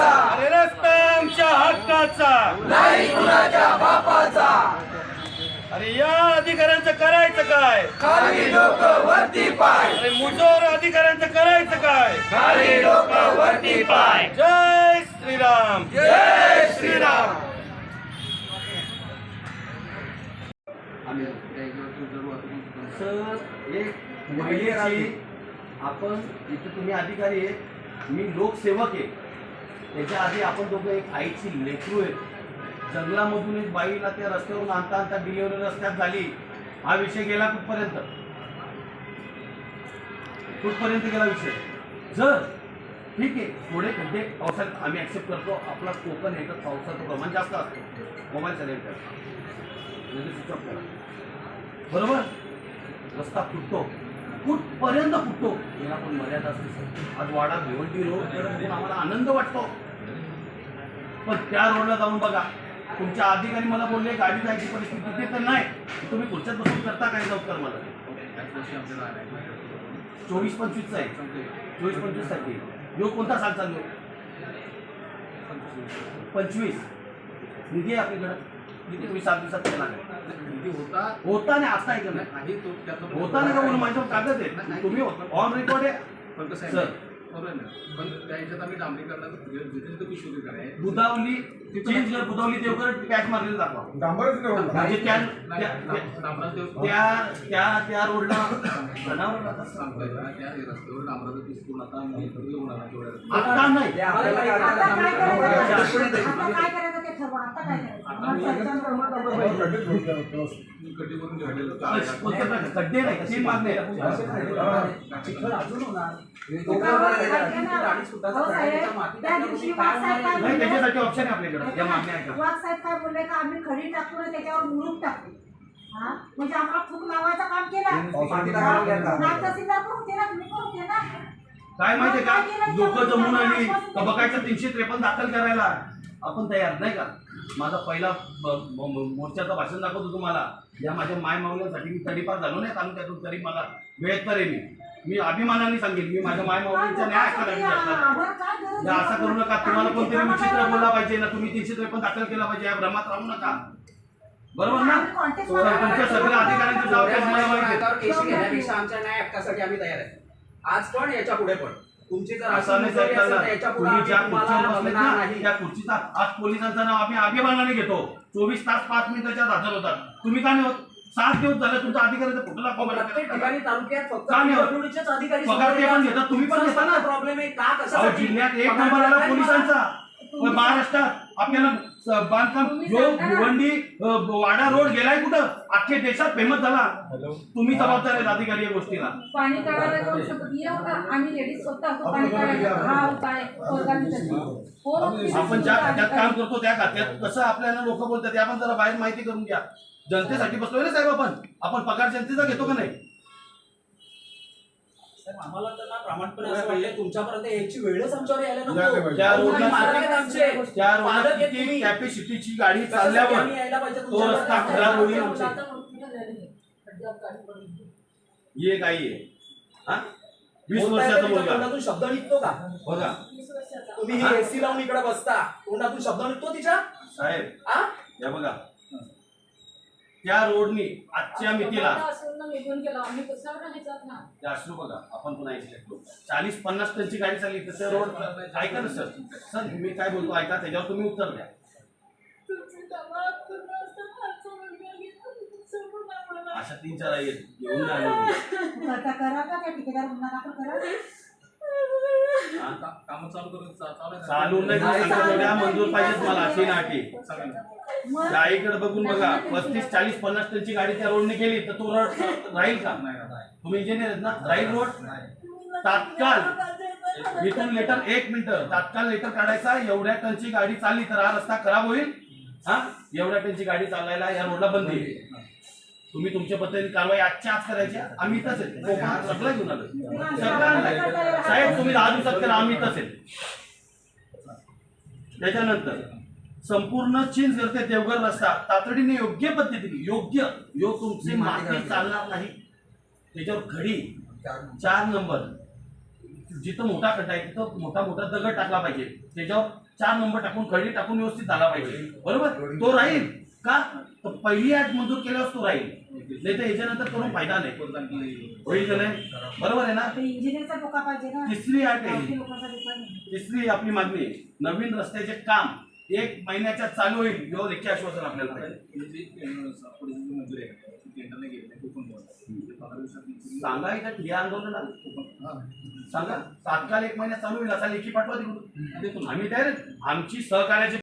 अरे रस्ता आमच्या हक्काचा. नाही कुणाच्या बापाचा. अरे या अधिकाऱ्यांचं करायचं काय? खाली डोकं वरती पाय. अरे मुजोर अधिकाऱ्यांचं करायचं काय? खाली डोकं वरती पाय. जय श्रीराम. जय श्रीराम. सर एक महिलेची आपण इथे तुम्ही अधिकारी आहेत. मी लोकसेवक आहे. त्याच्या आधी आपण दोघं एक आईची लेकरू आहे जंगलामधून एक बाईला त्या रस्त्यावरून आणता आणता डिलिव्हरी रस्त्यात झाली. हा विषय गेला कुठपर्यंत? कुठपर्यंत गेला विषय? जर ठीक आहे थोडे खड्डे पावसाळ्यात आम्ही ॲक्सेप्ट करतो. आपला कोकण हे तर पावसाचं प्रमाण जास्त असतं. मोबाईल चालेल म्हणजे स्विच ऑफ करा. बरोबर? रस्ता फुटतो. कुठपर्यंत फुटतो? याला पण मर्यादा असते. सर. आज वाडा भिवंडी रोड आम्हाला आनंद वाटतो. पण त्या रोडला जाऊन बघा. तुमच्या अधिकारी मला बोलले गाडी जायची परिस्थिती तिथे तर नाही. तुम्ही खुर्च्यात बसून करता काय उत्तर मला? चोवीस पंचवीसचा आहे. चोवीस पंचवीससाठी. यो कोणता साल चालू आहे? पंचवीस. निधी आहे आपल्याकडं. किती तुम्ही सात दिवसात केला होता. होता नाही आता आहे का नाही? नाही तो त्यातलं होता नाही का म्हणून माझ्यावर कागद आहे? तुम्ही ऑन रेकॉर्ड आहे. पण कसं सर. आहे बरोबर आहे ना. पण त्या ह्याच्यात आम्ही डांबरीकरणाचं जिथे तो शोध आहे बुदावली चीज जर बुदावली देवकर पॅच मारलेलं दाखवा. म्हणजे त्या त्या- त्या त्या त्या रोडला जनावर राहतात. सांगतोय ना त्या रस्त्यावर डांबराचं पीस पूर्ण आता मी येऊन आला तेवढ्या आता नाही. आता काय करायचं? आता काय करायचं ते ठरवा. आता काय करायचं खड्डे नाही तीन मागणे नाही त्याच्यासाठी ऑप्शन आहे आपल्याकडे या मागण्या आहेत का? वाघ साहेब काय बोलले का आम्ही खडी टाकू ना त्याच्यावर मुरुम टाकू हा म्हणजे आम्हाला खूप लावायचं काम केलं नाग पण होते ना तुम्ही पण होते ना काय माहितीये का लोक जमून आली. का बघायचं तीनशे त्रेपन्न दाखल करायला. आपण तयार नाही का? माझा पहिला मोर्चाचं भाषण दाखवतो तुम्हाला. या माझ्या माय माऊल्यांसाठी मी तडीपार झालो नाही तालुक्यातून तरी मला वेळेत तर मी मी अभिमानाने सांगेन मी माझ्या माय माऊलींचा न्याय या असं करू नका तुम्हाला कोणतरी विचित्र बोलला पाहिजे ना तुम्ही तीनशे त्रेपन्न दाखल केला पाहिजे या भ्रमात राहू नका. बरोबर ना? तुमच्या सगळ्या अधिकाऱ्यांची जबाबदारी मला माहिती आमच्या न्याय हक्कासाठी आम्ही तयार आहे. आज पण याच्यापुढे पण. तुमची जर असं तर तुम्ही आम्ही ज्या तुम्हाला बसलेत ना नाही. त्या खुर्चीचा आज पोलिसांचं नाव आम्ही अभिमानाने घेतो. चोवीस तास पाच मिनिटाच्या हजर होतात. तुम्ही का नाही होत? सात दिवस झाले तुमच्या अधिकाऱ्याचा कुठला प्रत्येक ठिकाणी तालुक्यात फक्त का नाही होत? निवडणुकीचेच अधिकारी पगार ते पण घेतात. तुम्ही पण घेता ना. प्रॉब्लेम आहे का? अहो, कशासाठी? जिल्ह्यात एक नंबर आला पोलिसांचा. महाराष्ट्रात आपल्याला बांधकाम जो भिवंडी वाडा रोड गेलाय कुठं? अख्खे देशात फेमस झाला. तुम्ही जबाबदार आहेत अधिकारी या गोष्टीला. पाणी काढायला जाऊ शकत येऊ का आम्ही लेडीज स्वतः होतो पाणी काढायला हा उपाय आपण ज्या खात्यात अधिकारी? काम करतो त्या खात्यात कसं आपल्याला लोक बोलतात आपण जरा बाहेर माहिती करून घ्या. जनतेसाठी बसलोय ना साहेब आपण? आपण पगार जनतेचा घेतो का नाही? आम्हाला तर ना प्रामाणिकपणे असं वाटलं तुमच्यापर्यंत यायची वेळच आमच्यावर यायला नको त्या तुम्ही रोडला मालक आहेत आमचे त्या रोडला पालक आहेत किती तुम्ही. कॅपॅसिटीची गाडी कशासाठी चालल्यावर यायला पाहिजे तो तुमच्यापर्यंत? रस्ता खराब होईल आता आहे. गाडी पडून गेली. ही आहे हा वीस बोलताय वर्षाचा तुमच्या मुलगा तोंडातून शब्द निघतो का बघा वीस वर्षाचा. तुम्ही हा? ही एसी लावून इकडे बसता तोंडातून शब्द निघतो तिच्या साहेब आ? या बघा त्या रोडनी आजच्या मितीला अश्रू बघा आपण पण ऐकू शकतो चाळीस पन्नास टनची गाडी चालली तर त्या रोड ऐका ना सर. सर मी काय बोलतो ऐका त्याच्यावर तुम्ही उत्तर द्या. अशा तीन चार आई आहेत? का- कामं चालू करून चालू नाही मंजूर पाहिजेत मला अशी नाटी. इकडे आईकडे बघून बघा पस्तीस चाळीस पन्नास टनची गाडी त्या रोडने गेली तर तो रोड राहील का? नाही. तुम्ही इंजिनियर आहेत ना राहील रोड? तात्काळ. इथून लेटर एक मिनिट तात्काळ लेटर काढायचा एवढ्या टनची गाडी चालली तर हा रस्ता खराब होईल? हा? एवढ्या टनची गाडी चालायला या रोडला बंदी तुम्ही तुमच्या पद्धतीने कारवाई आजच्या आज करायची आम्ही इथंच आहे. हो, सगळं घेऊन आलो सगळं साहेब तुम्ही दहा दिवसात करा आम्ही इथंच आहे. त्याच्यानंतर संपूर्ण चीन करते देवघर रस्ता तातडीने योग्य पद्धतीने योग्य योग तुमचे माती चालणार नाही. त्याच्यावर खडी चार नंबर. जिथं मोठा खड्डा आहे तिथं मोठा मोठा दगड टाकला पाहिजे. त्याच्यावर चार नंबर टाकून खडी टाकून व्यवस्थित झाला पाहिजे. बरोबर? तो राहील. का? तर पहिली ऍड मंजूर केल्यावर तो राहील. नाही तर याच्यानंतर करून फायदा नाही. होईल का नाही? बरोबर आहे ना? ते तिसरी अट आहे. तिसरी आपली मागणी. नवीन रस्त्याचे काम एक महिन्याच्या चालू होईल. एवढं लेखी आश्वासन आपल्याला सांगा ठिया आंदोलन. सांगा. तात्काळ एक महिन्यात चालू होईल असा लेखी पाठवा तिकडून. आम्ही तयार. आमची सहकार्याची